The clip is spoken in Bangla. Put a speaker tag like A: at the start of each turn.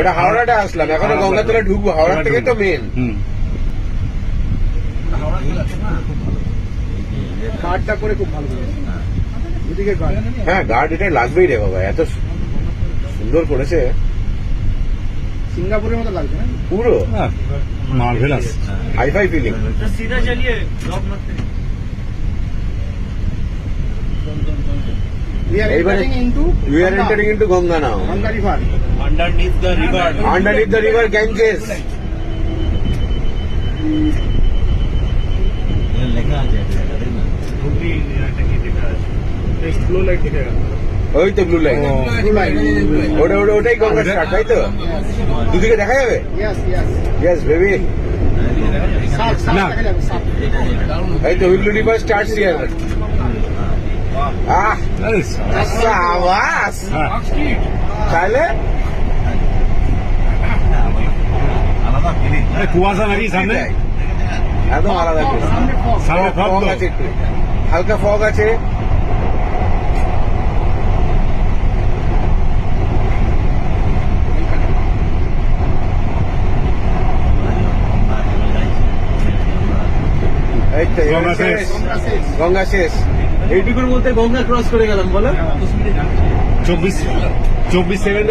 A: এটা হাওড়াটা আসলাম এখন ঢুকবো হাওড়া থেকে মেন
B: করে খুব
A: হ্যাঁ গার্ড এটা লাগবেই রে বাবা এত সুন্দর করেছে।
B: সিঙ্গাপুরের মতো লাগবে
A: পুরো।
C: মার্ভেলাস
A: হাই ফাই ফিলিং
D: সিধা চালিয়ে
B: We are entering into
A: we are entering into Ganga now.
B: Ganga River.
A: Underneath the river. Underneath
B: the river Ganges.
A: ওই তো ব্লু লাইন ওটা ওটা ওটাই গঙ্গা স্টার্ট তাই তো দুদিকে দেখা যাবে ইয়েস বেবি
C: না
A: এই তো হুল্লু রিভার স্টার্টস হিয়ার আহ সাবাস
C: হ্যাঁ।
A: তাহলে?
C: কুয়াশা নাকি সামনে?
A: একদম আলাদা।
B: সামনে
A: ফগ। আছে হালকা ফগ আছে এই তো
C: গঙ্গা
A: এবার শেষ।
C: শেষ।
B: গঙ্গা শেষ।
A: গঙ্গা শেষ। এইটুকুর মধ্যে গঙ্গা ক্রস করে গেলাম বলো।
C: চব্বিশ চব্বিশ সেকেন্ডে